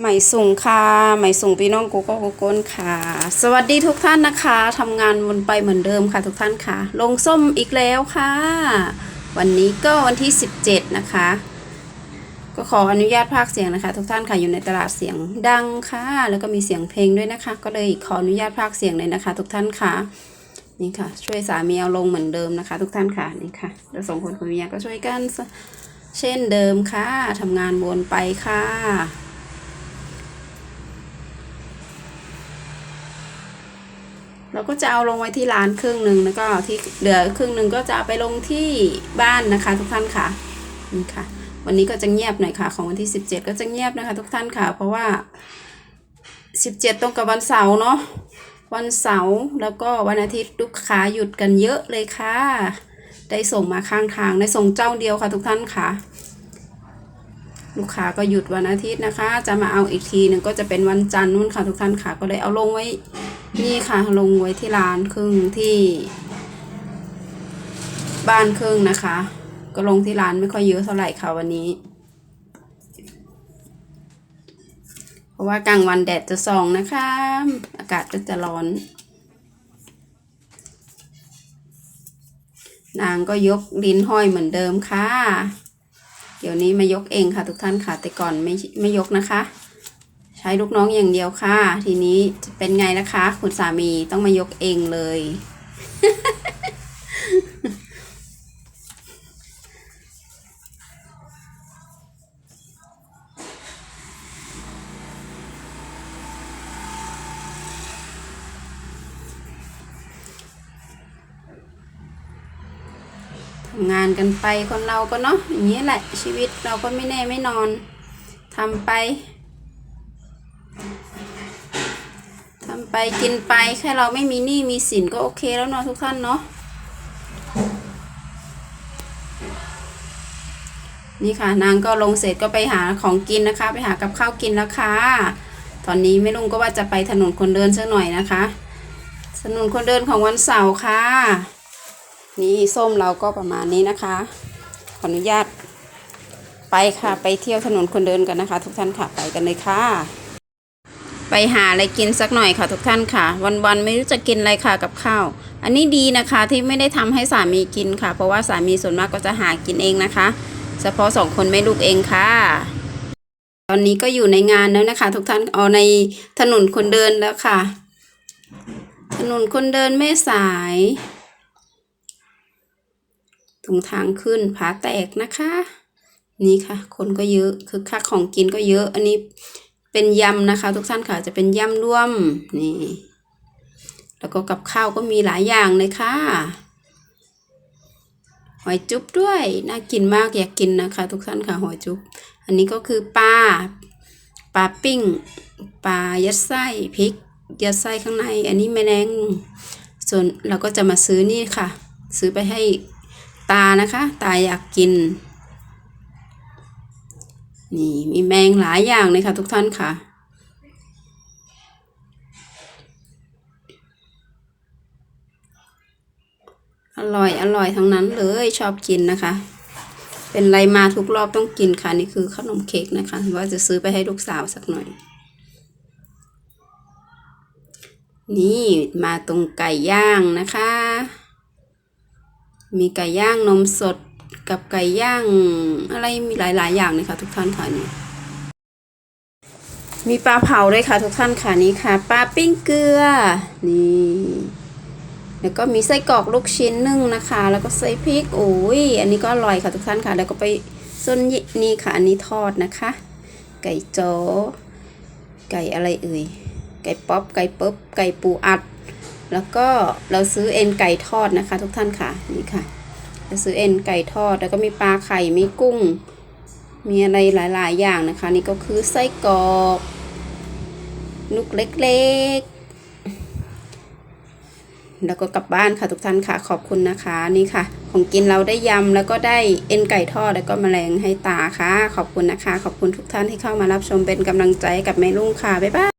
ใหม่ส่งค่ะใหม่ส่งพี่น้องกูก็กูก้นค่ะ สวัสดีทุกท่านนะคะทำงานวนไปเหมือนเดิมค่ะทุกท่านค่ะ ลงส้มอีกแล้วค่ะ วันนี้ก็วันที่ 17 นะคะ ก็ขออนุญาตพากเสียงนะคะ ทุกท่านค่ะอยู่ในตลาดเสียงดังค่ะ แล้วก็มีเสียงเพลงด้วยนะคะ ก็เลยขออนุญาตพากเสียงเลยนะคะ ทุกท่านค่ะนี่ค่ะ ช่วยสามีเอาลงเหมือนเดิมนะคะ ทุกท่านค่ะนี่ค่ะเราสองคนคุณเมียก็ช่วยกันเช่นเดิมค่ะทำงานวนไปค่ะ เราก็จะเอาลงไว้ที่ร้านครึ่งหนึ่งแล้วก็ที่เหลือครึ่งหนึ่งก็จะไปลงที่บ้านนะคะ ทุกท่านค่ะนี่ค่ะ วันนี้ก็จะเงียบหน่อยค่ะ ของวันที่ 17 ก็จะเงียบนะคะ ทุกท่านค่ะ เพราะว่า 17 ตรงกับวันเสาร์เนาะวันเสาร์แล้วก็วันอาทิตย์ลูกค้าหยุดกันเยอะเลยค่ะ ได้ส่งมาข้างทางได้ส่งเจ้าเดียวค่ะทุกท่านค่ะ ลูกค้าก็หยุดวันอาทิตย์นะคะ จะมาเอาอีกทีหนึ่งก็จะเป็นวันจันทร์นู่นค่ะทุกท่านค่ะ ก็เลยเอาลงไว้ นี่ค่ะลงไว้ที่ร้านครึ่งที่ บ้านครึ่งนะคะ ก็ลงที่ร้านไม่ค่อยเยอะเท่าไหร่ค่ะวันนี้ เพราะว่ากลางวันแดดจะส่องนะคะ อากาศก็จะร้อน นางก็ยกลิ้นห้อยเหมือนเดิมค่ะ เดี๋ยวนี้มายกเองค่ะทุกท่านค่ะ แต่ก่อนไม่ไม่ยกนะคะ ใช้ลูกน้องอย่างเดียวค่ะ ทีนี้เป็นไงนะคะ คุณสามีต้องมายกเองเลย ทำงานกันไปคนเราก็เนาะอย่างนี้แหละ ชีวิตเราก็ไม่แน่ไม่นอนทำไป ทำไปกินไปแค่เราไม่มีหนี้มีสินก็โอเคแล้วเนาะทุกท่านเนาะนี่ค่ะ นางก็ลงเสร็จก็ไปหาของกินนะคะ ไปหากับข้าวกินแล้วค่ะ ตอนนี้แม่ลุงก็ว่าจะไปถนนคนเดินสักหน่อยนะคะถนนคนเดินของวันเสาร์ค่ะ นี่ส้มเราก็ประมาณนี้นะคะ ขออนุญาตไปค่ะ ไปเที่ยวถนนคนเดินกันนะคะ ทุกท่านค่ะไปกันเลยค่ะ หาอะไรกินสักหน่อยค่ะทุกท่านค่ะ วันๆไม่รู้จะกินอะไรค่ะกับข้าว อันนี้ดีนะคะที่ไม่ได้ทำให้สามีกินค่ะ เพราะว่าสามีส่วนมากก็จะหากินเองนะคะ เฉพาะสองคนแม่ลูกเองค่ะ ตอนนี้ก็อยู่ในงานแล้วนะคะ ทุกท่านเอาในถนนคนเดินแล้วค่ะ ถนนคนเดินแม่สายตรงทางขึ้นผาแตกนะคะ นี่ค่ะ คนก็เยอะคือค่าของกินก็เยอะ อันนี้ เป็นยำนะคะ ทุกท่านค่ะจะเป็นยำร่วมนี่แล้วก็กับข้าวก็มีหลายอย่างเลยค่ะหอยจุ๊บด้วยน่ากินมากอยากกินนะคะ ทุกท่านค่ะหอยจุ๊บอันนี้ก็คือปลาปลาปิ้งปลายัดไส้พริกยัดไส้ข้างใน อันนี้แมลงส่วนเราก็จะมาซื้อนี่ค่ะ ซื้อไปให้ตานะคะ ตาอยากกิน นี่มีแมงหลายอย่างเลยค่ะทุกท่านค่ะ อร่อยอร่อยทั้งนั้นเลยชอบกินนะคะ เป็นไรมาทุกรอบต้องกินค่ะ นี่คือขนมเค้กนะคะ ว่าจะซื้อไปให้ลูกสาวสักหน่อย นี่มาตรงไก่ย่างนะคะ มีไก่ย่างนมสด กับไก่ย่างอะไรมีหลาย ๆ อย่างเลยค่ะทุกท่านค่ะนี่มีปลาเผาด้วยค่ะทุกท่านค่ะนี่ค่ะ ปลาปิ้งเกลือนี่แล้วก็มีไส้กรอกลูกชิ้นนึ่งนะคะ แล้วก็ใส่พริกโอ้ยอันนี้ก็อร่อยค่ะทุกท่านค่ะ แล้วก็ไปส่วนนี่ค่ะ อันนี้ทอดนะคะ ไก่โจ้ไก่อะไรเอ่ยไก่ป๊อปไก่ป๊บไก่ปูอัด แล้วก็เราซื้อเอ็นไก่ทอดนะคะ ทุกท่านค่ะนี่ค่ะ ซื้อเอ็นไก่ทอด แล้วก็มีปลาไข่มีกุ้ง มีอะไรหลาย ๆ อย่างนะคะ นี่ก็คือไส้กรอกลูกเล็กๆ แล้วก็กลับบ้านค่ะทุกท่านค่ะขอบคุณนะคะนี่ค่ะ ของกินเราได้ยำแล้วก็ได้เอ็นไก่ทอดแล้วก็แมลงให้ตาค่ะ ขอบคุณนะคะ ขอบคุณทุกท่านที่เข้ามารับชมเป็นกำลังใจกับแม่ลุงค่ะบ๊ายบาย